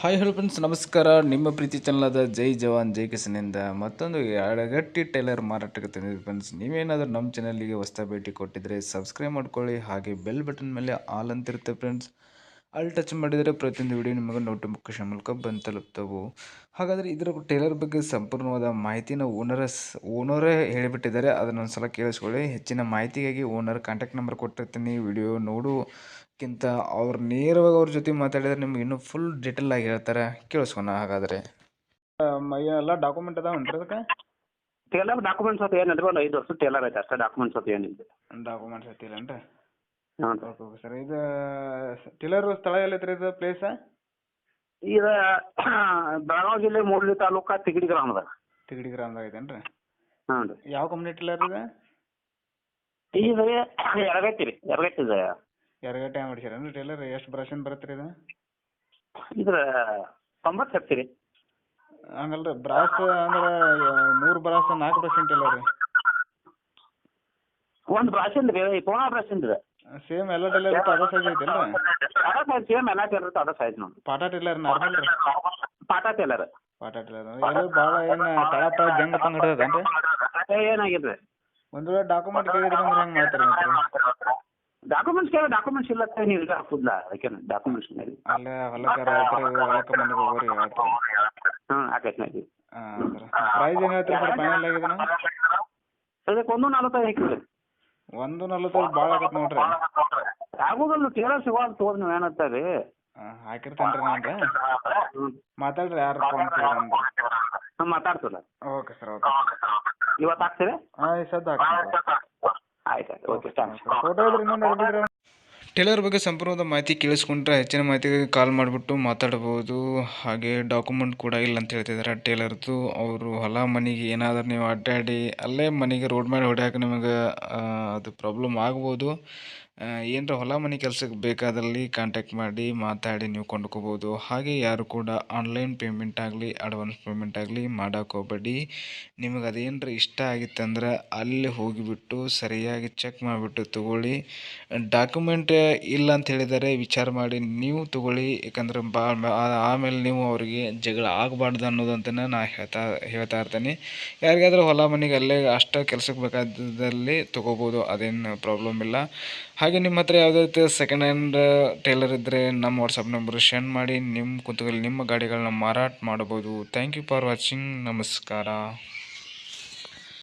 Hi hello friends ನಮಸ್ಕಾರ. ನಿಮ್ಮ ಪ್ರೀತಿ ಚಾನಲಾದ ಜೈ ಜವಾನ್, ಜೈ ಕಿಸನಿಂದ ಮತ್ತೊಂದು ಎಡಗಟ್ಟಿ ಟೈಲರ್ ಮಾರಾಟಕ್ಕೆ ತಂದಿದ್ದೀವಿ ಫ್ರೆಂಡ್ಸ್ ನೀವೇನಾದರೂ ನಮ್ಮ ಚಾನಲ್ಗೆ ಹೊಸ ಭೇಟಿ ಕೊಟ್ಟಿದ್ರೆ ಸಬ್ಸ್ಕ್ರೈಬ್ ಮಾಡ್ಕೊಳ್ಳಿ. ಹಾಗೆ ಬೆಲ್ ಬಟನ್ ಮೇಲೆ ಆಲ್ ಅಂತಿರುತ್ತೆ ಫ್ರೆಂಡ್ಸ್ ಅಲ್ಲಿ ಟಚ್ ಮಾಡಿದರೆ ಪ್ರತಿಯೊಂದು ವಿಡಿಯೋ ನಿಮಗೆ ನೋಟಿಫಿಕೇಶನ್ ಮೂಲಕ ಬಂದು ತಲುಪ್ತವು. ಹಾಗಾದರೆ ಇದರ ಟೈಲರ್ ಬಗ್ಗೆ ಸಂಪೂರ್ಣವಾದ ಮಾಹಿತಿನ ಓನರ ಓನರೇ ಹೇಳಿಬಿಟ್ಟಿದ್ದಾರೆ. ಅದನ್ನೊಂದು ಸಲ ಕೇಳಿಸ್ಕೊಳ್ಳಿ. ಹೆಚ್ಚಿನ ಮಾಹಿತಿಗಾಗಿ ಓನರ್ ಕಾಂಟ್ಯಾಕ್ಟ್ ನಂಬರ್ ಕೊಟ್ಟಿರ್ತೀನಿ. ವಿಡಿಯೋ ನೋಡೋಕ್ಕಿಂತ ಅವ್ರು ನೇರವಾಗಿ ಅವ್ರ ಜೊತೆ ಮಾತಾಡಿದ್ರೆ ನಿಮ್ಗೆ ಇನ್ನೂ ಫುಲ್ ಡೀಟೇಲ್ ಆಗಿ ಹೇಳ್ತಾರೆ. ಕೇಳಿಸ್ಕೊಣ ಹಾಗಾದರೆ? ಎಲ್ಲ ಡಾಕ್ಯುಮೆಂಟ್ ಅದಾವನ್ರಿ ಅದಕ್ಕೆ? ಟೇಲರ್ ಡಾಕ್ಯುಮೆಂಟ್ಸ್ ಅಂತ ಏನು ಒಂದು ಐದು ವರ್ಷ ಟೇಲರ್ ಐತೆ ಅಷ್ಟೇ ಡಾಕ್ಯುಮೆಂಟ್ಸ್ ಅಂತ ಏನಿಲ್ಲ ಡಾಕ್ಯುಮೆಂಟ್ಸ್ ಐತಿಲ್ಲನ್ರಿ ಹ್ಞೂ ಓಕೆ ಓಕೆ ಸರ್ ಇದು ಟೇಲರ್ ಸ್ಥಳ ಎಲ್ಲೈತ್ರಿ ಇದು ಪ್ಲೇಸ್ ಇದು ಬೆಳಗಾವಿ ಜಿಲ್ಲೆ ಮೂಡಲಿ ತಾಲೂಕು ತಿಗಡಿ ಗ್ರಾಮದ. ತಿಗಡಿ ಗ್ರಾಮದಾಗ ಐತೇನ್ರಿ ಹ್ಞೂ ರೀ. ಯಾವ ಕಂಪ್ನಿ ಟೇಲರ್ ಇದೆ? ಇದು ಎರಗಟ್ಟಿ ರೀ ಎರಗಟ್ಟಿ ಇದೆ ಎರಗಟ್ಟೆ ಮಾಡಿಸಿರೇನ್ರಿ ಟೇಲರ್ ಎಷ್ಟು ಬ್ರಷನ್ ಬರುತ್ತೆ ರೀ ಇದು ಇದ್ರ ತೊಂಬತ್ತು ಹತ್ತಿ ರೀ. ಹಂಗಲ್ರಿ ಬ್ರಾಸ್ ಅಂದ್ರೆ ಮೂರು ಬ್ರಾಸ್ ನಾಲ್ಕು ಬ್ರಷನ್ ಟೇಲರ್ ರೀ. ಒಂದು ಬ್ರಾಶಿಂದ ರೀ ಪೋಣ ಇಂದ ಸೇಮ್ ಎಲ್ಲ ಟೈಲರ್ ಅದೇ ಸೈಜ್ ಐತೇನ್ರಿ? ಅದ ಸೈಜ್ ಸೇಮ್ ಎಲ್ಲ ಟೇಲರ್ ಅದ ಸೈಜ್ ನೋಡಿ ಪಾಟಾ ಟೈಲರ್ ನಾರ್ಮಲ್ ರೀ. ಪಾಟಾ ಟೇಲರ್ ಪಾಟ ಟೈಲರ್ ಇದು ಭಾಳ ಏನು ತಳಪ ಜಂಗ ಜಂಗ್ ಪಂಗ್ ಹಿಡಿದದೇನ್ರಿ ಏನಾಗಿದೆ ಒಂದು ವೇಳೆ ಡಾಕ್ಯುಮೆಂಟ್ ಕೇಳಿದ್ರೆ ಅಂದ್ರೆ ಹೆಂಗೆ ಮಾಡ್ತಾರೆ ಮತ್ತೆ? ಡಾಕ್ಯುಮೆಂಟ್ಸ್ ಕೇಳ ಡಾಕ್ಯುಮೆಂಟ್ಸ್ ಇಲ್ಲ ನೀವು ಈಗ ಹಾಕುದಿಲ್ಲ ಅದಕ್ಕೆ ಡಾಕ್ಯುಮೆಂಟ್ಸ್ ಮೇಲೆ ಅಲ್ಲೇ ಹೊಲಕ್ಕೆ ರೈತರು ಹೊಲಕ್ಕೆ ಮನೆಗೆ ಹೋಗೋರಿ ಹ್ಞೂ ಆಕೈತೆ ಹಾಂ ಸರ್. ಪ್ರೈಸ್ ಏನು ಹೇಳ್ತೀರಿ ಸರ್ ಫೈನಲ್ ಆಗಿದೆ ಅದಕ್ಕೆ ಒಂದು ನಲವತ್ತೈದು ಹಾಕಿದ್ರಿ ಒಂದು ನಲ್ವತ್ತೈದು ಭಾಳ ಆಗತ್ತೆ ನೋಡ್ರಿ. ಆಗೋದಲ್ಲ ಟೇಲರ್ ಸಿಗೋದು ತಗೋದು ನೀವು ಏನಂತಾರೆ ಹಾಂ ಹಾಕಿರ್ತೇನೆ ರೀ ನಾನು ಮಾತಾಡ್ರಿ ಯಾರು ಫೋನ್ ನಾವು ಮಾತಾಡ್ತಿಲ್ಲ ಓಕೆ ಸರ್ ಓಕೆ ಇವತ್ತು ಹಾಕ್ತೀರಿ ಹಾಂ ಈ ಸದ್ದು ಹಾಕ್ತೀನಿ ಆಯ್ತು ಆಯ್ತು ಓಕೆ ಥ್ಯಾಂಕ್ಸ್ ಟೇಲರ್ ಬಗ್ಗೆ ಸಂಪೂರ್ಣವಾದ ಮಾಹಿತಿ ಕೇಳಿಸ್ಕೊಂಡ್ರೆ ಹೆಚ್ಚಿನ ಮಾಹಿತಿಗೆ ಕಾಲ್ ಮಾಡಿಬಿಟ್ಟು ಮಾತಾಡ್ಬೋದು. ಹಾಗೆ ಡಾಕ್ಯುಮೆಂಟ್ ಕೂಡ ಇಲ್ಲ ಅಂತ ಹೇಳ್ತಿದ್ದಾರೆ ಟೇಲರ್ದು. ಅವರು ಹೊಲ ಮನೆಗೆ ಏನಾದರೂ ನೀವು ಅಡ್ಡಾಡಿ ಅಲ್ಲೇ ಮನೆಗೆ ರೋಡ್ ಮೇಲೆ ಹೊಡ್ಯಾಕೆ ನಿಮಗೆ ಅದು ಪ್ರಾಬ್ಲಮ್ ಆಗ್ಬೋದು. ಏನರ ಹೊಲ ಮನೆ ಕೆಲಸಕ್ಕೆ ಬೇಕಾದಲ್ಲಿ ಕಾಂಟ್ಯಾಕ್ಟ್ ಮಾಡಿ ಮಾತಾಡಿ ನೀವು ಕೊಂಡ್ಕೋಬೋದು. ಹಾಗೆ ಯಾರು ಕೂಡ ಆನ್ಲೈನ್ ಪೇಮೆಂಟ್ ಆಗಲಿ ಅಡ್ವಾನ್ಸ್ ಪೇಮೆಂಟ್ ಆಗಲಿ ಮಾಡೋಕೆ ನಿಮಗೆ ಅದೇನರ ಇಷ್ಟ ಆಗಿತ್ತಂದ್ರೆ ಅಲ್ಲಿ ಹೋಗಿಬಿಟ್ಟು ಸರಿಯಾಗಿ ಚೆಕ್ ಮಾಡಿಬಿಟ್ಟು ತಗೊಳ್ಳಿ. ಡಾಕ್ಯುಮೆಂಟ್ ಇಲ್ಲ ಅಂತ ಹೇಳಿದರೆ ವಿಚಾರ ಮಾಡಿ ನೀವು ತಗೊಳ್ಳಿ. ಯಾಕಂದ್ರೆ ಬಾ ಆಮೇಲೆ ನೀವು ಅವರಿಗೆ ಜಗಳ ಆಗಬಾರ್ದು ಅನ್ನೋದಂತ ನಾ ಹೇಳ್ತಾ ಹೇಳ್ತಾ ಇರ್ತೀನಿ. ಯಾರಿಗಾದ್ರೂ ಹೊಲ ಮನೆಗೆ ಅಲ್ಲೇ ಅಷ್ಟು ಕೆಲಸಕ್ಕೆ ಬೇಕಾದಲ್ಲಿ ತೊಗೋಬೋದು, ಅದೇನು ಪ್ರಾಬ್ಲಮ್ ಇಲ್ಲ. ಹಾಗೆ ನಿಮ್ಮ ಹತ್ರ ಯಾವುದೇ ಸೆಕೆಂಡ್ ಹ್ಯಾಂಡ್ ಟೇಲರ್ ಇದ್ದರೆ ನಮ್ಮ ವಾಟ್ಸಪ್ ನಂಬರ್ ಸೆಂಡ್ ಮಾಡಿ ನಿಮ್ಮ ಕೂತುಗಳಲ್ಲಿ ನಿಮ್ಮ ಗಾಡಿಗಳನ್ನ ಮಾರಾಟ ಮಾಡ್ಬೋದು ಥ್ಯಾಂಕ್ ಯು ಫಾರ್ ವಾಚಿಂಗ್ ನಮಸ್ಕಾರ.